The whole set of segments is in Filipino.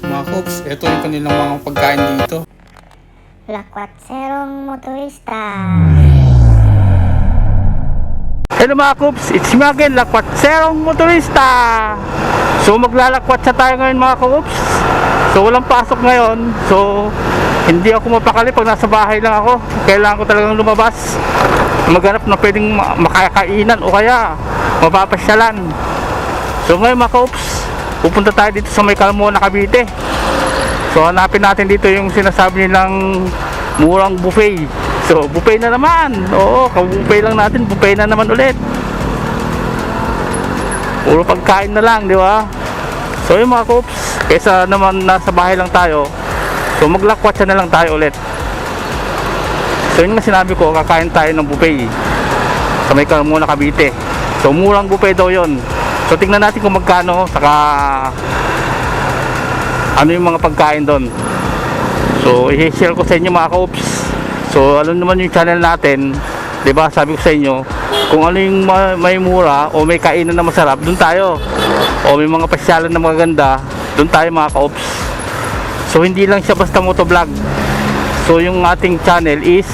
So mga Kops, ito yung kanilang mga pagkain dito. Lakwatserong motorista. Hello mga Coops, it's me again, Lakwat Serong Motorista. So maglalakwat sa tayo ngayon mga Coops. So walang pasok ngayon. So hindi ako mapakali pag nasa bahay lang ako. Kailangan ko talagang lumabas. Maghanap na pwedeng ma- makakainan o kaya mapapasyalan. So ngayon mga Coops Pupunta tayo dito sa may Calmona, Cavite So hanapin natin dito yung sinasabi nilang murang buffet. So buffet na naman. Oo, kabuffet lang natin, buffet na naman ulit. Puro pagkain na lang, di ba? So yung mga coops, kesa naman nasa bahay lang tayo, so maglakwatsa na lang tayo ulit. So yun nga sinabi ko, kakain tayo ng buffet sa may Carmona, Cavite. So murang buffet daw yon. So tingnan natin kung magkano, saka ano yung mga pagkain doon. So, i-share ko sa inyo mga ka-oops. So, alam naman yung channel natin, 'di ba? Sabi ko sa inyo, kung ano yung ma- may mura o may kainan na masarap, doon tayo. O may mga pasyalan na magaganda, doon tayo mga ka-oops. So, hindi lang siya basta motovlog. So, yung ating channel is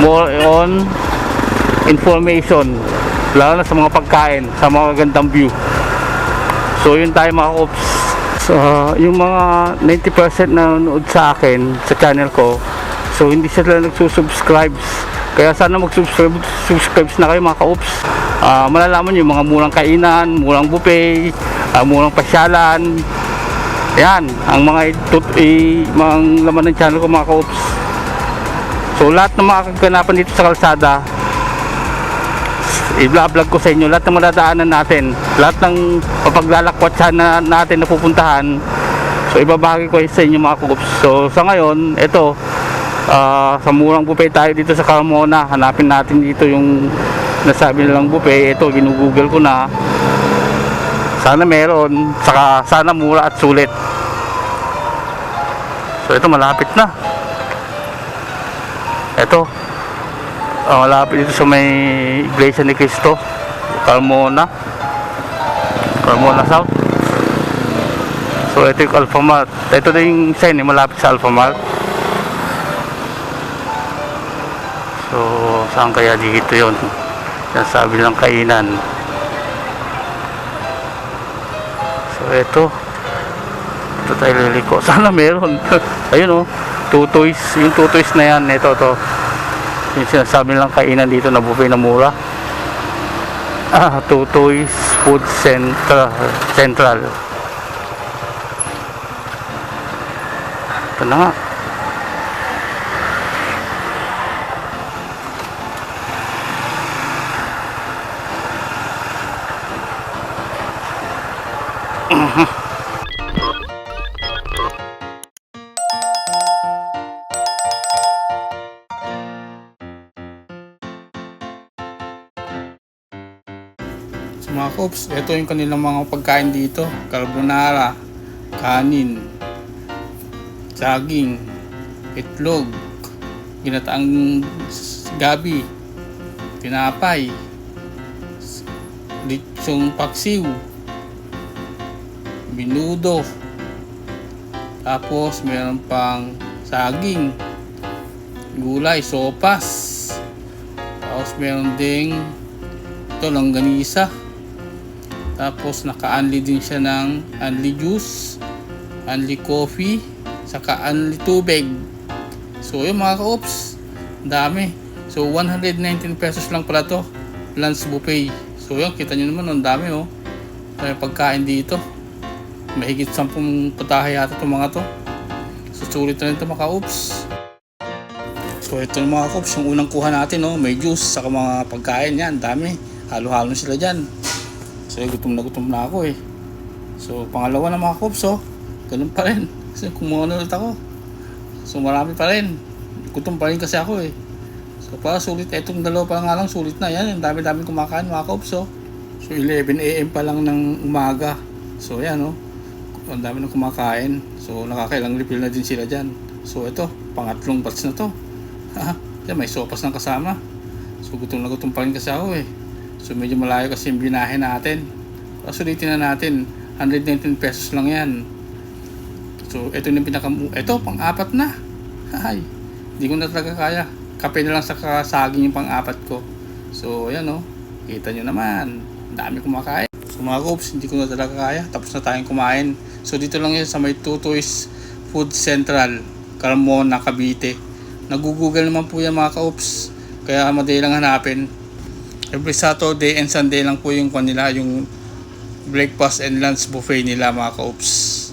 more on information. Lalo na sa mga pagkain, sa mga gandang view. So, yun tayo mga ka-oops. So, yung mga 90% na nanonood sa akin sa channel ko, so hindi sila nagsusubscribe. Kaya sana mag-subscribe subscribe na kayo mga ka-oops. Ah, malalaman nyo yung mga murang kainan, murang buffet, ah, murang pasyalan. Yan, ang mga itut i, mga laman ng channel ko mga ka-oops. So lahat ng mga kaganapan dito sa kalsada, i-vlog ko sa inyo lahat ng madadaanan natin. Lahat ng papaglalakwatsan na natin na pupuntahan. So ibabahagi ko sa inyo mga kukups so sa ngayon ito ah, sa murang buffet tayo dito sa Carmona. Hanapin natin dito yung nasabi nilang buffet. Ito ginugoogle ko na. Sana meron. Saka sana mura at sulit. So ito malapit na. Ito Ah, malapit dito sa may Iglesia ni Cristo, Carmona. Carmona South. So ito yung Alphamart. Ito na yung sign malapit sa Alphamart. So saan kaya dito yon? Sabi lang kainan. So ito. Ito tayo liliko. Sana meron. Ayun oh. Tutoys. Yung tutoys na yan. Ito to yung sinasabi lang kainan dito na buffet na mura. Ah, Tutoy's Food Central Central. Ito na nga. So mga Kops, ito yung kanilang mga pagkain dito. Carbonara, kanin, saging, itlog, ginataang gabi, tinapay, litsong paksiw, binudo, tapos meron pang saging, gulay, sopas, tapos meron ding ito longganisa tapos naka-unli din siya ng unli juice unli coffee saka unli tubig. So yun mga ka-oops ang dami. So 119 pesos lang pala to lunch buffet. So yun kita nyo naman ang dami oh. May pagkain dito. Mahigit 10 putahe yata itong mga to. Susulit na rin ito mga ka-oops So ito mga kops, yung unang kuha natin, no? may juice, saka mga pagkain. Yan, dami. Halo-halo sila dyan. So gutom na gutom na ako eh. So pangalawa na mga kops, oh. ganun pa rin. Kasi kumuha na ulit ako. So marami pa rin. Gutom pa rin kasi ako eh. So para sulit, etong dalawa pa nga lang sulit na yan. Ang dami-dami kumakain mga kops, oh. So 11 a.m. pa lang ng umaga. So yan, oh. Ang dami na kumakain. So nakakailang refill na din sila dyan. So ito, pangatlong batch na to. Ha? Yan, may sopas ng kasama. So gutom na gutom pa rin kasi ako eh. So medyo malayo kasi yung binahe natin. So, sulitin na natin. 119 pesos lang yan. So, ito yung pinaka... Ito, pang-apat na. Ay, hindi ko na talaga kaya. Kape na lang sa kasaging yung pang-apat ko. So, ayan o. Kita nyo naman. Dami kumakain. So, mga Coops, hindi ko na talaga kaya. Tapos na tayong kumain. So, dito lang yun sa may Tutoys Food Central. Carmona, Cavite. Nagugoogle naman po yan mga Coops. Kaya madali lang hanapin. Every Saturday and Sunday lang po yung kanila, yung breakfast and lunch buffet nila mga Coops.